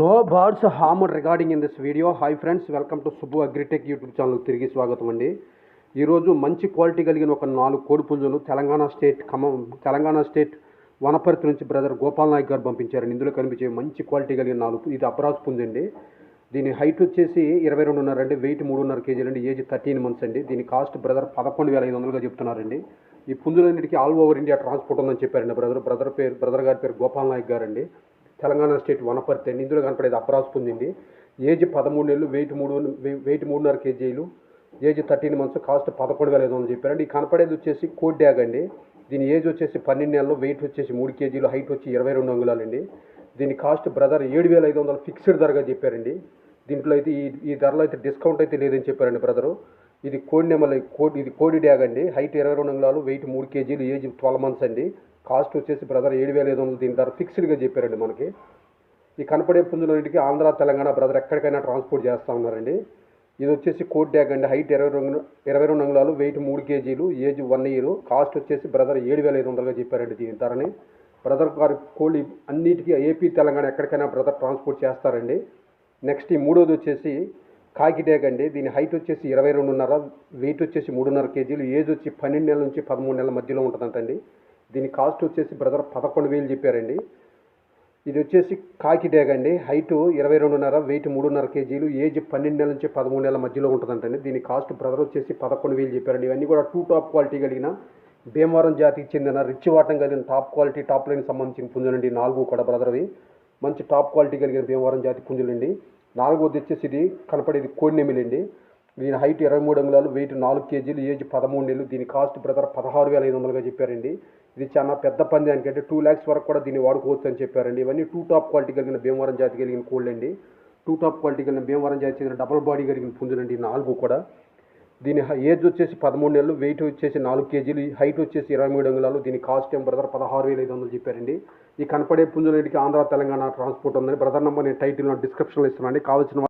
No birds harmed regarding in this video hi friends welcome to Subbu Agritech YouTube channel తిరిగి స్వాగతం అండి. ఈరోజు మంచి క్వాలిటీ కలిగిన ఒక నాలుగు కోడి పుంజులు తెలంగాణ స్టేట్ ఖమ్మం తెలంగాణ స్టేట్ వనపర్తి నుంచి బ్రదర్ గోపాల్ నాయక్ గారు పంపించారండి. ఇందులో కనిపించే మంచి క్వాలిటీ కలిగిన నాలుగు ఇది అపరాజ్ పుంజ్ అండి. దీని హైట్ వచ్చేసి ఇరవై రెండున్నర అండి వెయిట్ మూడున్నర కేజీలు అండి. ఏజ్ థర్టీన్ మంత్స్ అండి. దీని కాస్ట్ బ్రదర్ పదకొండు వేల ఐదు వందలుగా చెప్తున్నారండి. ఈ పుంజులన్నిటికీ ఆల్ ఓవర్ ఇండియా ట్రాన్స్పోర్ట్ ఉందని చెప్పారండి బ్రదర్ బ్రదర్ పేరు బ్రదర్ గారి పేరు గోపాల్ నాయక్ గారండి. తెలంగాణ స్టేట్ వనపర్తి అండి ఇందులో కనపడేది అప్రాస్ పొందింది ఏజ్ పదమూడు నెలలు వెయిట్ మూడు వెయిట్ మూడున్నర కేజీలు ఏజ్ థర్టీన్ మంత్స్ కాస్ట్ పదకొండు వేల ఐదు వందలు చెప్పారండి ఈ కనపడేది వచ్చేసి కోడ్ డ్యాగ్ అండి. దీని ఏజ్ వచ్చేసి పన్నెండు నెలలు వెయిట్ వచ్చేసి మూడు కేజీలు హైట్ వచ్చి ఇరవై రెండు అంగుళాలండి. దీని కాస్ట్ బ్రదర్ ఏడు వేల ఐదు వందలు ఫిక్స్డ్ ధరగా చెప్పారండి. దీంట్లో అయితే ఈ ఈ ధరలో అయితే డిస్కౌంట్ అయితే లేదని చెప్పారండి బ్రదరు ఇది కోడి నెమలి కోడి ఇది కోడి డ్యాగ్ అండి. హైట్ ఇరవై రెండు అంగుళాలు వెయిట్ మూడు కేజీలు ఏజ్ ట్వెల్వ్ మంత్స్ అండి. కాస్ట్ వచ్చేసి బ్రదర్ ఏడు వేల ఐదు వందలు దీని ధర ఫిక్స్డ్గా చెప్పారండి మనకి. ఈ కనపడే పుంజులన్నిటికీ ఆంధ్ర తెలంగాణ బ్రదర్ ఎక్కడికైనా ట్రాన్స్పోర్ట్ చేస్తూ ఉన్నారండి. ఇది వచ్చేసి కోట్ డ్యాగ్ అండి. హైట్ ఇరవై రెండు ఇరవై రెండు అంగుళాలు వెయిట్ మూడు కేజీలు ఏజ్ వన్ ఇయర్. కాస్ట్ వచ్చేసి బ్రదర్ ఏడు వేల ఐదు వందలుగా చెప్పారండి దీని ధరని. బ్రదర్ గారి కోళ్ళు అన్నిటికీ ఏపీ తెలంగాణ ఎక్కడికైనా బ్రదర్ ట్రాన్స్పోర్ట్ చేస్తారండి. నెక్స్ట్ ఈ మూడోది వచ్చేసి కాకి డ్యాగ్ అండి. దీని హైట్ వచ్చేసి ఇరవై రెండున్నర వెయిట్ వచ్చేసి మూడున్నర కేజీలు ఏజ్ వచ్చి పన్నెండు నెలల నుంచి పదమూడు నెలల మధ్యలో ఉంటుందంటండి. దీని కాస్ట్ వచ్చేసి బ్రదర్ పదకొండు వేలు చెప్పారండి. ఇది వచ్చేసి కాకి డ్యాగ్ అండి. హైట్ ఇరవై రెండున్నర వెయిట్ మూడున్నర కేజీలు ఏజ్ పన్నెండు నెలల నుంచి పదమూడు నెలల మధ్యలో ఉంటుందంటండి. దీని కాస్ట్ బ్రదర్ వచ్చేసి పదకొండు వేలు చెప్పారండి. ఇవన్నీ కూడా టూ టాప్ క్వాలిటీ కలిగిన భీమవరం జాతికి చెందిన రిచ్ వాటం కలిగిన టాప్ క్వాలిటీ టాప్ లైన్ సంబంధించిన పుంజులండి. నాలుగు కూడా బ్రదర్వి. మంచి టాప్ క్వాలిటీ కలిగిన భీమవరం జాతి పుంజులండి. నాలుగోది వచ్చేసి ఇది కనపడేది కోడినెమిలండి దీని హైట్ ఇరవై మూడు అంగుళాలు వెయిట్ నాలుగు కేజీలు ఏజ్ పదమూడు దీని కాస్ట్ బ్రదర్ పదహారు వేల ఐదు వందలుగా చెప్పారండి. ఇది చాలా పెద్ద పందానికి అంటే టూ ల్యాక్స్ వరకు కూడా దీన్ని వాడుకోవచ్చు అని చెప్పారండి. ఇవన్నీ టూ టాప్ క్వాలిటీ కలిగిన భీమవరం జాతి కలిగిన కోళ్ళు అండి టూ టాప్ క్వాలిటీ కలిగిన భీమవరం జాతి చెందిన డబుల్ బాడీ కలిగిన పుంజులండి నాలుగు కూడా. దీని ఏజ్ వచ్చేసి పదమూడు నెలలు వెయిట్ వచ్చేసి నాలుగు కేజీలు హైట్ వచ్చేసి ఇరవై మూడు అంగుళాలు. దీని కాస్ట్ ఏం బ్రదర్ పదహారు వేల ఐదు వందలు చెప్పారండి. ఈ కనపడే పుంజులన్నిటికీ ఆంధ్ర తెలంగాణ ట్రాన్స్పోర్ట్ ఉందని బ్రదర్ నెంబర్ నేను టైటిల్లో డిస్క్రిప్షన్లో ఇస్తున్నాను కావాల్సిన